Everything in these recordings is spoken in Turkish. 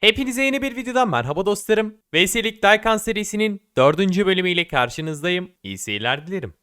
Hepinize yeni bir videodan merhaba dostlarım. Veyselik Daykan serisinin dördüncü bölümüyle karşınızdayım. İyi seyirler dilerim.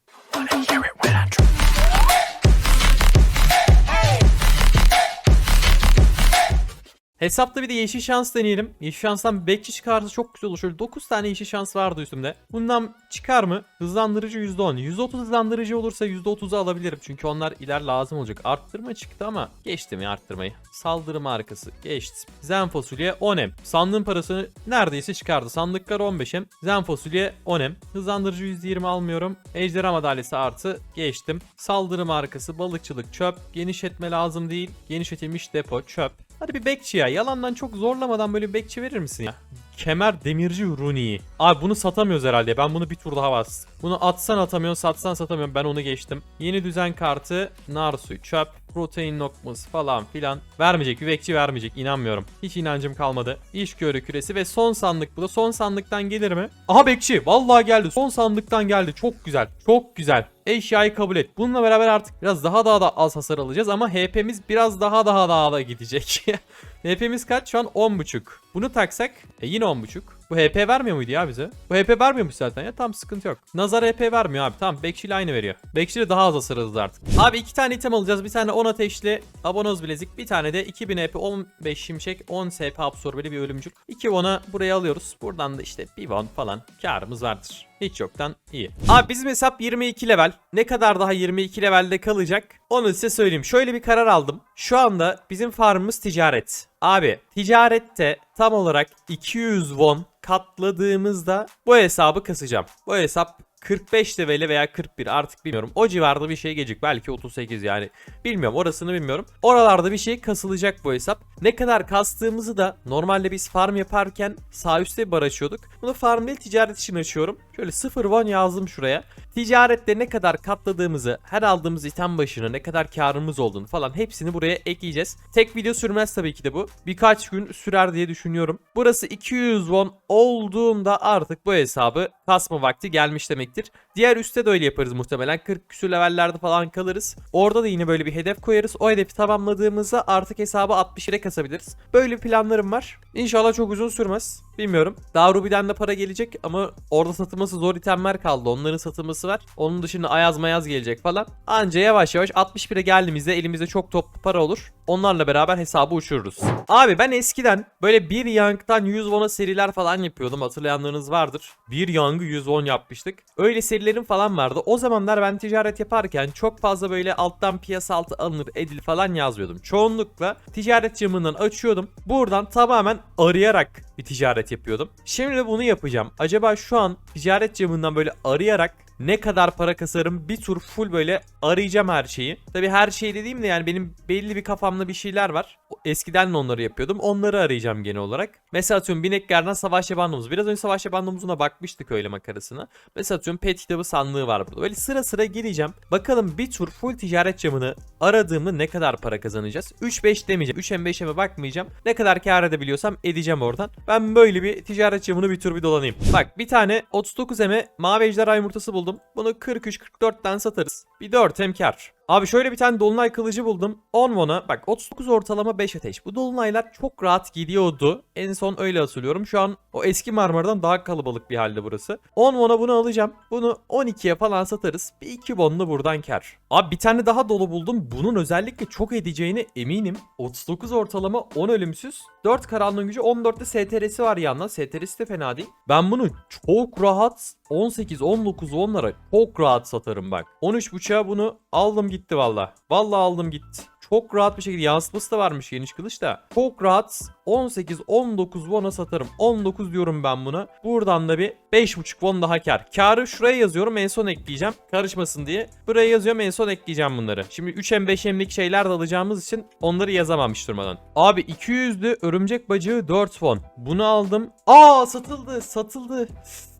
Hesapta bir de yeşil şans deneyelim. Yeşil şanstan bekçi çıkarsa çok güzel olur. Şöyle 9 tane yeşil şans vardı üstümde. Bundan çıkar mı? Hızlandırıcı %10. %30 hızlandırıcı olursa %30'u alabilirim. Çünkü onlar iler lazım olacak. Arttırma çıktı ama geçtim ya arttırmayı. Saldırı markası geçtim. Zen fasulye 10M. Sandığın parasını neredeyse çıkardı. Sandıklar 15M. Zen fasulye 10M. Hızlandırıcı %20 almıyorum. Ejderha madalyası artı geçtim. Saldırı markası balıkçılık çöp. Genişletme lazım değil. Genişletilmiş depo çöp. Hadi bir bekçi ya. Yalandan çok zorlamadan böyle bir bekçi verir misin ya? Kemer demirci Rooney. Abi bunu satamıyoruz herhalde. Ben bunu bir tur daha bastım. Bunu atsan atamıyorsun, satsan satamıyorum. Ben onu geçtim. Yeni düzen kartı, Narsu, çöp, protein lokması falan filan. Vermeyecek, bir bekçi vermeyecek. İnanmıyorum. Hiç inancım kalmadı. İş görü küresi ve son sandık bu da. Son sandıktan gelir mi? Aha bekçi. Vallahi geldi. Son sandıktan geldi. Çok güzel. Çok güzel. Eşyayı kabul et. Bununla beraber artık biraz daha daha da az hasar alacağız ama HP'miz biraz daha daha daha da gidecek. HP'miz kaç? Şu an 10.5. Bunu taksak e yine 10.5. Bu HP vermiyor muydu ya bize? Bu HP vermiyormuş zaten ya. Tam sıkıntı yok. Nazar HP vermiyor abi. Tamam Bekçi ile aynı veriyor. Bekçi de daha az hasar hızlı artık. Abi iki tane item alacağız. Bir tane 10 ateşli abonoz bilezik. Bir tane de 2000 HP 15 şimşek 10 SP absorbeli bir ölümcül. 2 won'a buraya alıyoruz. Buradan da işte bir won falan karımız vardır. Hiç yoktan iyi. Abi bizim hesap 22 level. Ne kadar daha 22 levelde kalacak? Onu size söyleyeyim. Şöyle bir karar aldım. Şu anda bizim farmımız ticaret. Abi ticarette tam olarak 200 won katladığımızda bu hesabı kasacağım. Bu hesap 45 leveli veya 41 artık bilmiyorum. O civarda bir şey gelecek. Belki 38 yani. Bilmiyorum orasını bilmiyorum. Oralarda bir şey kasılacak bu hesap. Ne kadar kastığımızı da normalde biz farm yaparken sağ üstte bir bar açıyorduk. Bunu farm değil ticaret için açıyorum. Şöyle 0 won yazdım şuraya. Ticarette ne kadar katladığımızı, her aldığımız item başına ne kadar karımız olduğunu falan hepsini buraya ekleyeceğiz. Tek video sürmez tabii ki de bu. Birkaç gün sürer diye düşünüyorum. Burası 200 won olduğunda artık bu hesabı kasma vakti gelmiş demektir. Diğer üstte de öyle yaparız muhtemelen. 40 küsür levellerde falan kalırız. Orada da yine böyle bir hedef koyarız. O hedefi tamamladığımızda artık hesabı 60 ile kasabiliriz. Böyle planlarım var. İnşallah çok uzun sürmez. Bilmiyorum. Daha Ruby'den de para gelecek ama orada satılması zor itemler kaldı. Onların satılması var. Onun dışında Ayaz Mayaz gelecek falan. Anca yavaş yavaş 61'e geldiğimizde elimizde çok toplu para olur. Onlarla beraber hesabı uçururuz. Abi ben eskiden böyle bir yanktan 100 won'a seriler falan yapıyordum. Hatırlayanlarınız vardır. Bir yangı 100 won yapmıştık. Serilerim falan vardı. O zamanlar ben ticaret yaparken çok fazla böyle alttan piyasa altı alınır edil falan yazmıyordum. Çoğunlukla ticaret camından açıyordum. Buradan tamamen arayarak bir ticaret yapıyordum. Şimdi de bunu yapacağım. Acaba şu an ticaret camından böyle arayarak ne kadar para kasarım bir tur full böyle arayacağım her şeyi. Tabi her şey dediğim de yani benim belli bir kafamda bir şeyler var. Eskiden de onları yapıyordum. Onları arayacağım genel olarak. Mesela atıyorum bineklerden savaş yabandomuz. Biraz önce savaş yabandomuzuna bakmıştık öyle makarasına. Mesela atıyorum pet kitabı sandığı var burada. Böyle sıra sıra gireceğim. Bakalım bir tur full ticaret camını aradığımda ne kadar para kazanacağız? 3-5 demeyeceğim. 3'e 5'e bakmayacağım. Ne kadar kar edebiliyorsam edeceğim oradan. Ben böyle bir ticaret camını bir tur bir dolanayım. Bak bir tane 39 eme mavi ejderha yumurtası buldum. Bunu 43-44'ten satarız. Bir 4 hem kar. Abi şöyle bir tane dolunay kılıcı buldum. 10 won'a bak 39 ortalama 5 ateş. Bu dolunaylar çok rahat gidiyordu. En son öyle hatırlıyorum. Şu an o eski Marmara'dan daha kalabalık bir halde burası. 10 won'a bunu alacağım. Bunu 12'ye falan satarız. Bir 2 won da buradan kar. Abi bir tane daha dolu buldum. Bunun özellikle çok edeceğine eminim. 39 ortalama 10 ölümsüz. 4 karanlığın gücü 14'te STR'si var yandan. STR'si de fena değil. Ben bunu çok rahat 18, 19, 10'lara çok rahat satarım bak. 13.5'a bunu aldım gitti valla. Valla aldım gitti. Çok rahat bir şekilde yansıtması da varmış geniş kılıç da. Çok rahat 18 19 won'a satarım. 19 diyorum ben buna. Buradan da bir 5.5 won daha kar. Karı şuraya yazıyorum en son ekleyeceğim. Karışmasın diye. Buraya yazıyorum en son ekleyeceğim bunları. Şimdi 3M 5M'lik şeyler de alacağımız için onları yazamamış durmadan. Abi 200'lü örümcek bacağı 4 won. Bunu aldım. Aa satıldı satıldı.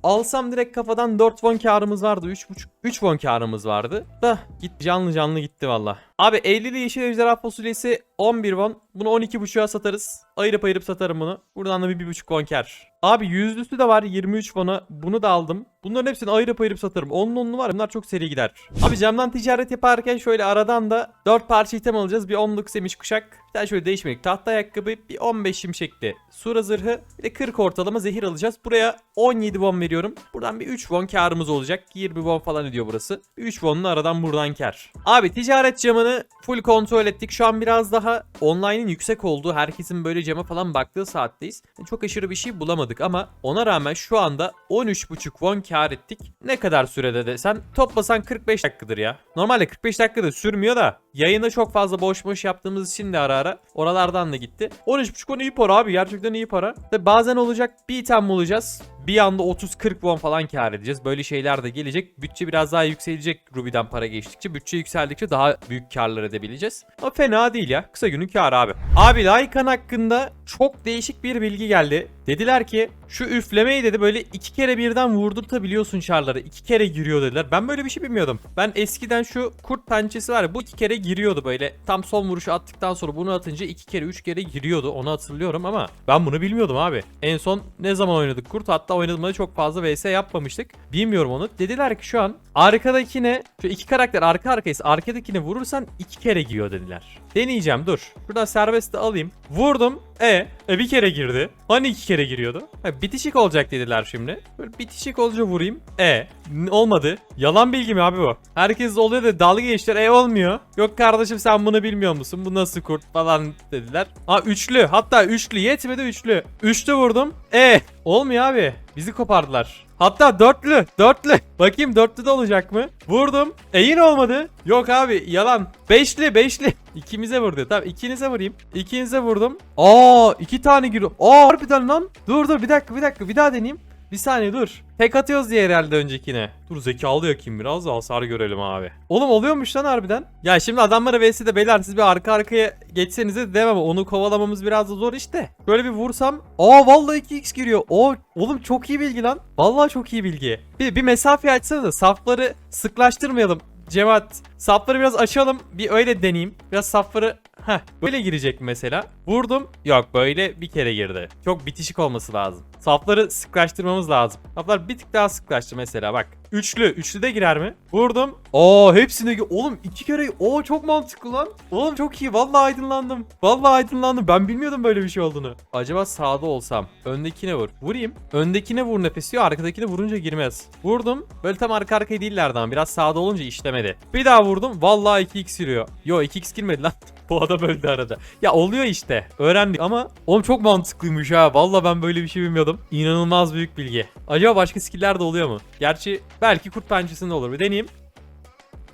Alsam direkt kafadan 4 won karımız vardı. 3.5 3 won karımız vardı. Da gitti canlı canlı gitti valla. Abi 50'li yeşil ejderha fasulyesi 11 won. Bunu 12.5'a satarız. Ayırıp ayırıp satarım bunu. Buradan da bir 1.5 won kar. Abi yüzlüsü de var 23 won'a. Bunu da aldım. Bunların hepsini ayırıp ayırıp satarım. Onun onlu var. Bunlar çok seri gider. Abi camdan ticaret yaparken şöyle aradan da 4 parça item alacağız. Bir 10'luk semiş kuşak. Bir tane şöyle değişmedik. Tahta ayakkabı. Bir 15 şimşekli. Sura zırhı. Bir de 40 ortalama zehir alacağız. Buraya 17 won veriyorum. Buradan bir 3 won karımız olacak. 20 won falan ediyor burası. 3 won'lu aradan buradan kar. Abi ticaret camını full kontrol ettik. Şu an biraz daha online'in yüksek olduğu, herkesin böyle cama falan baktığı saatteyiz. Çok aşırı bir şey bulamadık ama ona rağmen şu anda 13.5 won kar ettik. Ne kadar sürede desen toplasan 45 dakikadır ya. Normalde 45 dakikada sürmüyor da yayında çok fazla boş boş yaptığımız için de ara ara oralardan da gitti. 13.5 won iyi para abi gerçekten iyi para. Tabi bazen olacak bir item bulacağız. Bir anda 30-40 won falan kar edeceğiz. Böyle şeyler de gelecek. Bütçe biraz daha yükselecek Ruby'den para geçtikçe. Bütçe yükseldikçe daha büyük karlar edebileceğiz. Ama fena değil ya. Kısa günün karı abi. Abi Lycan hakkında çok değişik bir bilgi geldi. Dediler ki şu üflemeyi dedi böyle iki kere birden vurdurtabiliyorsun çarları. iki kere giriyor dediler. Ben böyle bir şey bilmiyordum. Ben eskiden şu kurt pençesi var ya bu iki kere giriyordu böyle. Tam son vuruşu attıktan sonra bunu atınca iki kere üç kere giriyordu. Onu hatırlıyorum ama ben bunu bilmiyordum abi. En son ne zaman oynadık kurt? Hatta oynadığımda çok fazla vs yapmamıştık. Bilmiyorum onu. Dediler ki şu an arkadakine şu iki karakter arka arkayız. Arkadakine vurursan iki kere giriyor dediler. Deneyeceğim dur. Buradan serbest de alayım. Vurdum. E, e bir kere girdi. Hani iki kere giriyordu? Ha, bitişik olacak dediler şimdi. Böyle bitişik olunca vurayım. E, olmadı. Yalan bilgi mi abi bu? Herkes oluyor da dalga geçtiler. E olmuyor. Yok kardeşim sen bunu bilmiyor musun? Bu nasıl kurt falan dediler. Ha üçlü. Hatta üçlü. Yetmedi üçlü. Üçlü vurdum. E, olmuyor abi. Bizi kopardılar. Hatta dörtlü. Dörtlü. Bakayım dörtlü de olacak mı? Vurdum. E yine olmadı. Yok abi yalan. Beşli beşli. İkimize vurdu. Tamam ikinize vurayım. İkinize vurdum. Aa iki tane giriyor. Aa harbiden lan. Dur dur bir dakika bir dakika bir daha deneyeyim. Bir saniye dur. Tek atıyoruz diye herhalde öncekine. Dur zekalı yakayım biraz da hasar görelim abi. Oğlum oluyormuş lan harbiden. Ya şimdi adamlara vs'de beyler siz bir arka arkaya geçseniz de demem onu kovalamamız biraz da zor işte. Böyle bir vursam. Aa vallahi 2x giriyor. Oo oğlum çok iyi bilgi lan. Vallahi çok iyi bilgi. Bir, bir mesafe açsana da safları sıklaştırmayalım. Cevat safları biraz açalım bir öyle deneyeyim. Biraz safları Heh böyle girecek mesela. Vurdum. Yok böyle bir kere girdi. Çok bitişik olması lazım. Safları sıklaştırmamız lazım. Saflar bir tık daha sıklaştı mesela bak. Üçlü. Üçlü de girer mi? Vurdum. Oo hepsine gi- Oğlum iki kere. Oo çok mantıklı lan. Oğlum çok iyi. Vallahi aydınlandım. Vallahi aydınlandım. Ben bilmiyordum böyle bir şey olduğunu. Acaba sağda olsam. Öndekine vur. Vurayım. Öndekine vur nefesi yok. Arkadakine vurunca girmez. Vurdum. Böyle tam arka arkaya değillerdi ama biraz sağda olunca işlemedi. Bir daha vurdum. Vallahi 2x giriyor. Yo 2x girmedi lan. Bu adam öldü arada. Ya oluyor işte. Öğrendik ama oğlum çok mantıklıymış ha. Vallahi ben böyle bir şey bilmiyordum. İnanılmaz büyük bilgi. Acaba başka skill'ler de oluyor mu? Gerçi belki kurt pençesinde olur. Bir deneyeyim.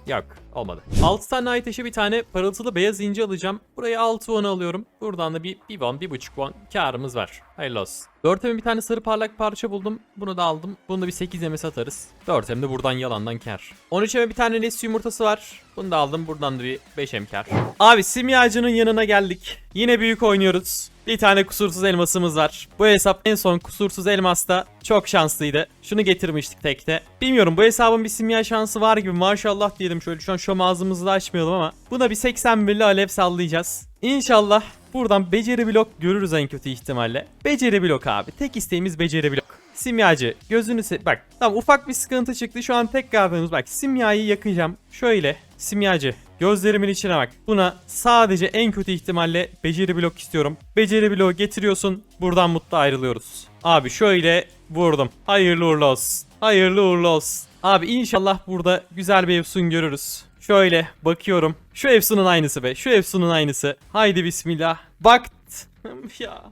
Yok olmadı. 6 tane ay taşı bir tane parıltılı beyaz inci alacağım. Buraya 6 won alıyorum. Buradan da bir 1 won 1.5 won karımız var. Hayırlı olsun. 4 bir tane sarı parlak parça buldum. Bunu da aldım. Bunu da bir 8 eme satarız. 4 de buradan yalandan kar. 13 bir tane nesli yumurtası var. Bunu da aldım. Buradan da bir 5 em kar. Abi simyacının yanına geldik. Yine büyük oynuyoruz. Bir tane kusursuz elmasımız var. Bu hesap en son kusursuz elmasta çok şanslıydı. Şunu getirmiştik tekte. Bilmiyorum bu hesabın bir simya şansı var gibi maşallah diyelim şöyle şu an şu ağzımızı açmayalım ama buna bir 81'li alev sallayacağız. İnşallah buradan beceri blok görürüz en kötü ihtimalle. Beceri blok abi. Tek isteğimiz beceri blok. Simyacı gözünü se bak tamam ufak bir sıkıntı çıktı şu an tek kaldığımız bak simyayı yakacağım şöyle simyacı gözlerimin içine bak buna sadece en kötü ihtimalle beceri blok istiyorum beceri bloğu getiriyorsun buradan mutlu ayrılıyoruz abi şöyle vurdum hayırlı uğurlu olsun hayırlı uğurlu olsun abi inşallah burada güzel bir Efsun görürüz şöyle bakıyorum şu Efsun'un aynısı be şu Efsun'un aynısı haydi bismillah bakt ya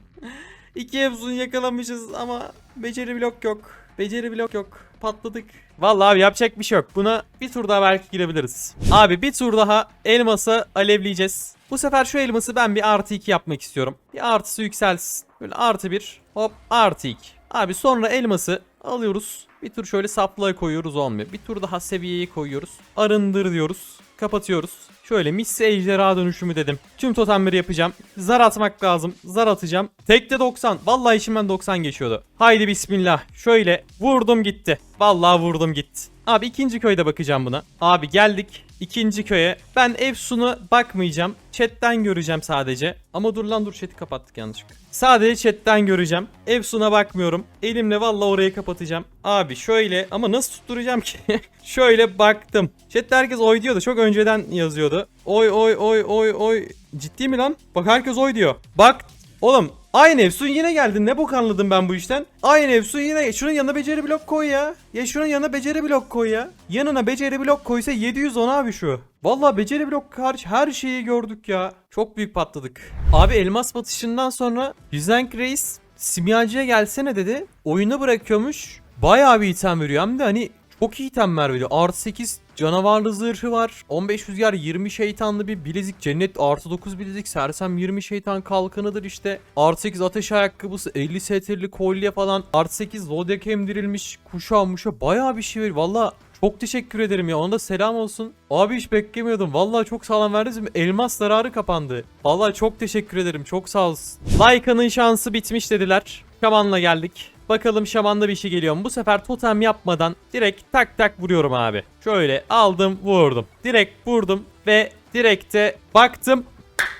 İki Efsun yakalamışız ama beceri blok yok. Beceri blok yok. Patladık. Vallahi abi yapacak bir şey yok. Buna bir tur daha belki girebiliriz. Abi bir tur daha elması alevleyeceğiz. Bu sefer şu elması ben bir artı 2 yapmak istiyorum. Bir artısı yükselsin. Böyle artı 1 hop artı 2. Abi sonra elması alıyoruz. Bir tur şöyle saplığa koyuyoruz olmuyor. Bir tur daha seviyeyi koyuyoruz. Arındır diyoruz. Kapatıyoruz. Şöyle missi ejderha dönüşümü dedim. Tüm totemleri yapacağım. Zar atmak lazım. Zar atacağım. Tekte 90. Vallahi içimden 90 geçiyordu. Haydi bismillah. Şöyle vurdum gitti. Vallahi vurdum gitti. Abi ikinci köyde bakacağım buna. Abi geldik. İkinci köye. Ben Efsun'a bakmayacağım. Chat'ten göreceğim sadece. Ama dur lan dur chat'i kapattık yanlışlıkla. Sadece chat'ten göreceğim. Efsun'a bakmıyorum. Elimle valla orayı kapatacağım. Abi şöyle ama nasıl tutturacağım ki? şöyle baktım. Chat'te herkes oy diyordu. Çok önceden yazıyordu. Oy oy oy oy oy. Ciddi mi lan? Bak herkes oy diyor. Bak Oğlum aynı Efsun yine geldi. Ne bok anladım ben bu işten? Aynı Efsun yine. Şunun yanına beceri blok koy ya. Ya şunun yanına beceri blok koy ya. Yanına beceri blok koysa 710 abi şu. Vallahi beceri blok hariç her şeyi gördük ya. Çok büyük patladık. Abi elmas batışından sonra Yüzenk Reis simyacıya gelsene dedi. Oyunu bırakıyormuş. Bayağı bir item veriyor. Hem de hani çok iyi itemler veriyor. Artı 8 canavarlı zırhı var. 15 rüzgar 20 şeytanlı bir bilezik. Cennet artı 9 bilezik. Sersem 20 şeytan kalkanıdır işte. Artı 8 ateş ayakkabısı. 50 setirli kolye falan. Artı 8 zodyak emdirilmiş. Kuşağı muşa bayağı bir şey veriyor. Valla çok teşekkür ederim ya. Ona da selam olsun. Abi hiç beklemiyordum. Vallahi çok sağlam verdiniz. Elmas zararı kapandı. Vallahi çok teşekkür ederim. Çok sağ olsun. Layka'nın şansı bitmiş dediler. Şaman'la geldik. Bakalım şamanda bir şey geliyor mu? Bu sefer totem yapmadan direkt tak tak vuruyorum abi. Şöyle aldım vurdum. Direkt vurdum ve direkte baktım.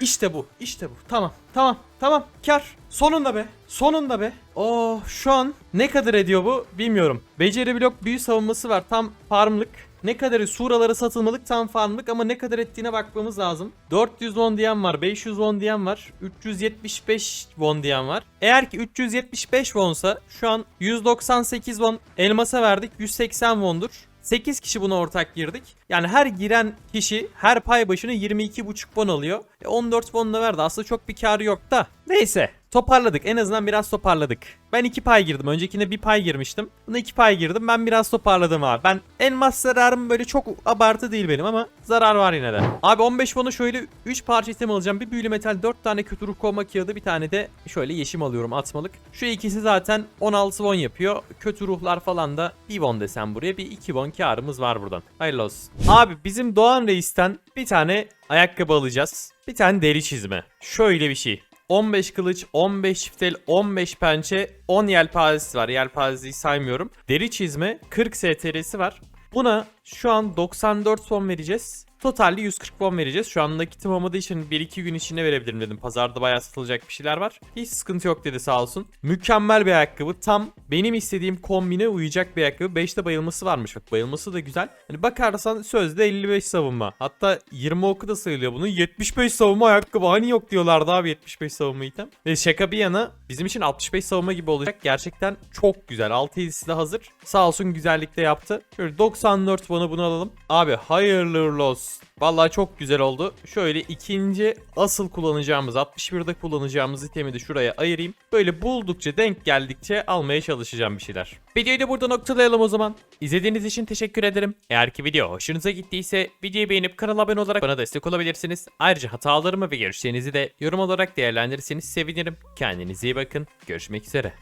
İşte bu. işte bu. Tamam. Tamam. Tamam. Kar. Sonunda be. Sonunda be. Oh şu an ne kadar ediyor bu bilmiyorum. Beceri blok büyü savunması var. Tam farmlık. Ne kadarı suralara satılmalık tam farmlık ama ne kadar ettiğine bakmamız lazım. 400 won diyen var, 500 won diyen var, 375 won diyen var. Eğer ki 375 wonsa şu an 198 won elmasa verdik 180 wondur. 8 kişi buna ortak girdik. Yani her giren kişi her pay başına 22,5 won alıyor. E 14 won da verdi. Aslında çok bir karı yok da. Neyse. Toparladık. En azından biraz toparladık. Ben 2 pay girdim. Öncekine 1 pay girmiştim. Buna 2 pay girdim. Ben biraz toparladım abi. Ben elmas zararım böyle çok abartı değil benim ama zarar var yine de. Abi 15 won'a şöyle 3 parça item alacağım. Bir büyülü metal, 4 tane kötü ruh kovma kağıdı, bir tane de şöyle yeşim alıyorum atmalık. Şu ikisi zaten 16 won yapıyor. Kötü ruhlar falan da 1 won desem buraya. Bir 2 won karımız var buradan. Hayırlı olsun. Abi bizim Doğan Reis'ten bir tane ayakkabı alacağız. Bir tane deri çizme. Şöyle bir şey. 15 kılıç, 15 çiftel, 15 pençe, 10 yelpazesi var. Yelpazeyi saymıyorum. Deri çizme, 40 STR'si var. Buna şu an 94 son vereceğiz. Totalde 140 won vereceğiz. Şu an nakitim olmadığı için 1-2 gün içinde verebilirim dedim. Pazarda bayağı satılacak bir şeyler var. Hiç sıkıntı yok dedi sağ olsun. Mükemmel bir ayakkabı. Tam benim istediğim kombine uyacak bir ayakkabı. 5'te bayılması varmış. Bak bayılması da güzel. Hani bakarsan sözde 55 savunma. Hatta 20 oku da sayılıyor bunun. 75 savunma ayakkabı. Hani yok diyorlardı abi 75 savunma item. Ve şaka bir yana bizim için 65 savunma gibi olacak. Gerçekten çok güzel. 6 7'si de hazır. Sağ olsun güzellikle yaptı. Şöyle 94 bana bunu alalım. Abi hayırlı uğurlu olsun. Vallahi çok güzel oldu. Şöyle ikinci asıl kullanacağımız 61'de kullanacağımız itemi de şuraya ayırayım. Böyle buldukça denk geldikçe almaya çalışacağım bir şeyler. Videoyu da burada noktalayalım o zaman. İzlediğiniz için teşekkür ederim. Eğer ki video hoşunuza gittiyse videoyu beğenip kanala abone olarak bana destek olabilirsiniz. Ayrıca hatalarımı ve görüşlerinizi de yorum olarak değerlendirirseniz sevinirim. Kendinize iyi bakın. Görüşmek üzere.